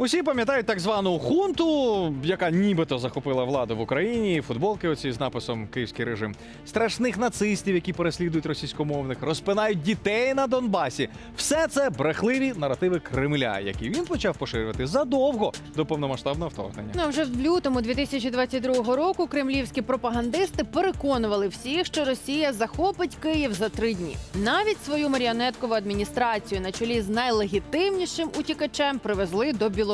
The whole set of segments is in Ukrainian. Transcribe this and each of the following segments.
Усі пам'ятають так звану хунту, яка нібито захопила владу в Україні. Футболки оці з написом Київський режим. Страшних нацистів, які переслідують російськомовних, розпинають дітей на Донбасі. Все це брехливі наративи Кремля, які він почав поширювати задовго до повномасштабного вторгнення. Ну, вже в лютому 2022 року кремлівські пропагандисти переконували всіх, що Росія захопить Київ за три дні. Навіть свою маріонеткову адміністрацію на чолі з найлегітимнішим утікачем привезли до Білорусі.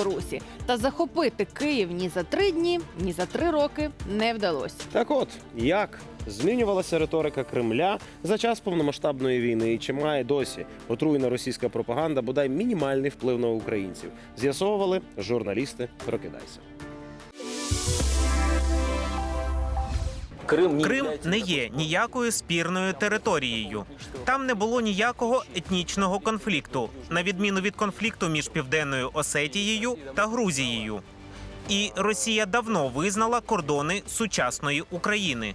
Та захопити Київ ні за три дні, ні за три роки не вдалося. Так от, як змінювалася риторика Кремля за час повномасштабної війни, і чи має досі отруєна російська пропаганда бодай мінімальний вплив на українців? З'ясовували журналісти. Прокидайся. Крим не, Крим не є ніякою спірною територією. Там не було ніякого етнічного конфлікту, на відміну від конфлікту між Південною Осетією та Грузією. І Росія давно визнала кордони сучасної України.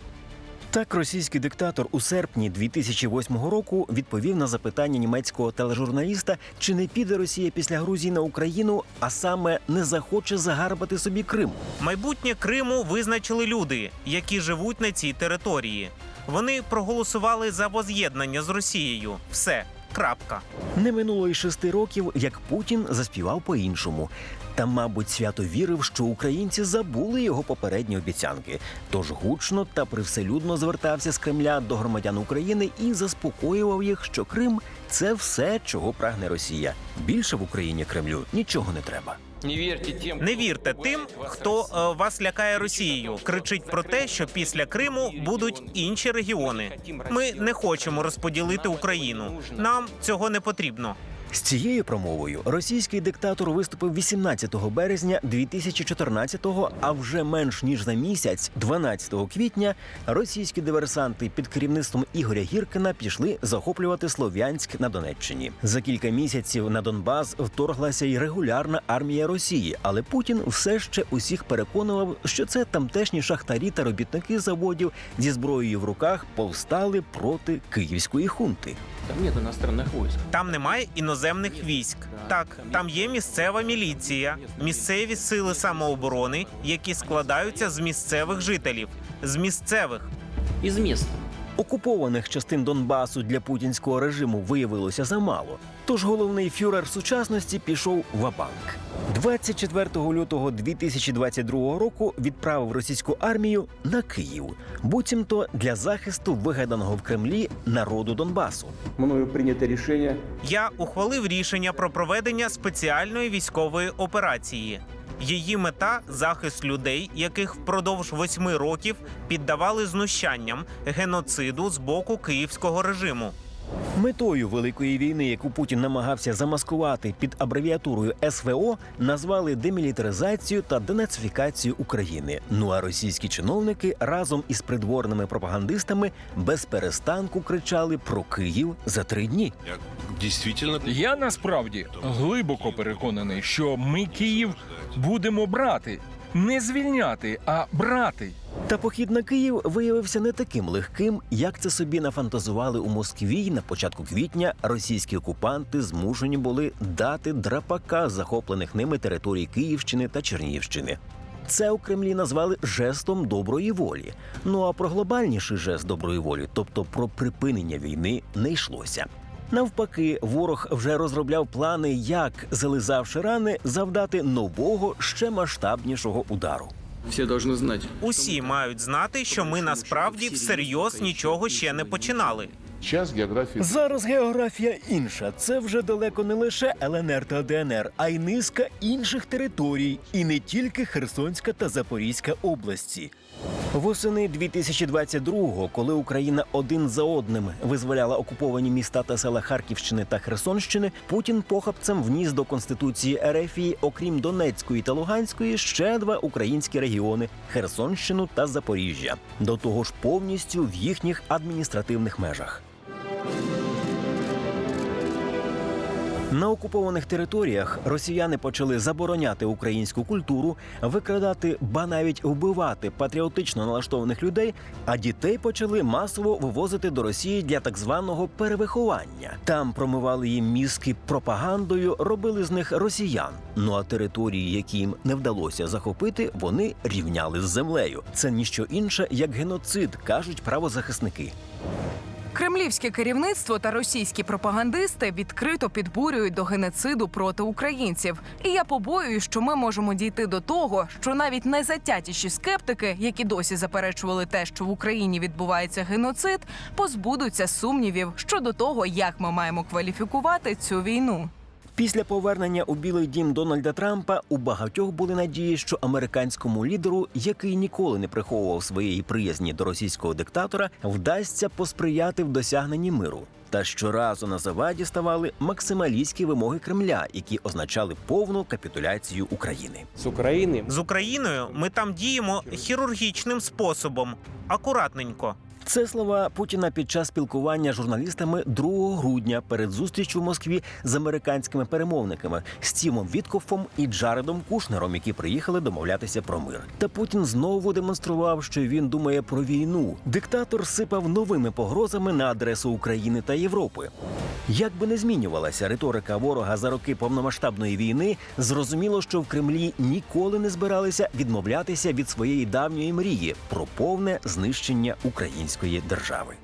Так, російський диктатор у серпні 2008 року відповів на запитання німецького тележурналіста, чи не піде Росія після Грузії на Україну, а саме не захоче загарбати собі Крим. Майбутнє Криму визначили люди, які живуть на цій території. Вони проголосували за воз'єднання з Росією. Все. Крапка. Не минуло й шести років, як Путін заспівав по-іншому. Та, мабуть, свято вірив, що українці забули його попередні обіцянки. Тож гучно та привселюдно звертався з Кремля до громадян України і заспокоював їх, що Крим це все, чого прагне Росія. Більше в Україні Кремлю нічого не треба. Не вірте тим, хто е, вас лякає Росією. Кричить про те, що після Криму будуть інші регіони. Ми не хочемо розподілити Україну. Нам цього не потрібно. З цією промовою російський диктатор виступив 18 березня 2014-го, а вже менш ніж за місяць, 12 квітня, російські диверсанти під керівництвом Ігоря Гіркина пішли захоплювати Слов'янськ на Донеччині. За кілька місяців на Донбас вторглася й регулярна армія Росії, але Путін все ще усіх переконував, що це тамтешні шахтарі та робітники заводів зі зброєю в руках повстали проти київської хунти. Там немає іноземних військ. Так, там є місцева міліція, місцеві сили самооборони, які складаються з місцевих жителів, з місцевих. із міста. Окупованих частин Донбасу для путінського режиму виявилося замало. Тож головний фюрер сучасності пішов в абанк. 24 лютого 2022 року відправив російську армію на Київ, буцімто для захисту вигаданого в Кремлі народу Донбасу. мною принято решение Я ухвалив рішення про проведення спеціальної військової операції. Її мета захист людей, яких впродовж восьми років піддавали знущанням геноциду з боку київського режиму. Метою великої війни, яку Путін намагався замаскувати під абревіатурою СВО, назвали демілітаризацію та денацифікацію України. Ну а російські чиновники разом із придворними пропагандистами без перестанку кричали про Київ за три дні. Я насправді глибоко переконаний, що ми Київ будемо брати, не звільняти, а брати. Та похід на Київ виявився не таким легким, як це собі нафантазували у Москві. й На початку квітня російські окупанти змушені були дати драпака захоплених ними територій Київщини та Чернігівщини. Це у Кремлі назвали жестом доброї волі. Ну а про глобальніший жест доброї волі, тобто про припинення війни, не йшлося. Навпаки, ворог вже розробляв плани, як, зализавши рани, завдати нового ще масштабнішого удару. Все должны знать. Усі мають знати, що ми насправді всерйоз нічого ще не починали. час географії Зараз географія інша. Це вже далеко не лише ЛНР та ДНР, а й низка інших територій, і не тільки Херсонська та Запорізька області. Восени 2022-го, коли Україна один за одним визволяла окуповані міста та села Харківщини та Херсонщини, Путін похапцем вніс до конституції Ерефії, окрім Донецької та Луганської, ще два українські регіони Херсонщину та Запоріжжя. До того ж, повністю в їхніх адміністративних межах. На окупованих територіях росіяни почали забороняти українську культуру, викрадати, ба навіть вбивати патріотично налаштованих людей, а дітей почали масово вивозити до Росії для так званого перевиховання. Там промивали їм мізки пропагандою, робили з них росіян. Ну а території, які їм не вдалося захопити, вони рівняли з землею. Це ніщо інше як геноцид, кажуть правозахисники. Кремлівське керівництво та російські пропагандисти відкрито підбурюють до геноциду проти українців. І я побоююсь, що ми можемо дійти до того, що навіть найзатятіші скептики, які досі заперечували те, що в Україні відбувається геноцид, позбудуться сумнівів щодо того, як ми маємо кваліфікувати цю війну. Після повернення у Білий Дім Дональда Трампа у багатьох були надії, що американському лідеру, який ніколи не приховував своєї приязні до російського диктатора, вдасться посприяти в досягненні миру. Та щоразу на заваді ставали максималістські вимоги Кремля, які означали повну капітуляцію України. З України З Україною ми там діємо хірургічним способом, акуратненько. Це слова Путіна під час спілкування з журналістами 2 грудня перед зустрічю в Москві з американськими перемовниками Стівом Віткофом і Джаредом Кушнером, які приїхали домовлятися про мир. Та Путін знову демонстрував, що він думає про війну. Диктатор сипав новими погрозами на адресу України та Європи. Як би не змінювалася риторика ворога за роки повномасштабної війни, зрозуміло, що в Кремлі ніколи не збиралися відмовлятися від своєї давньої мрії про повне знищення української держави.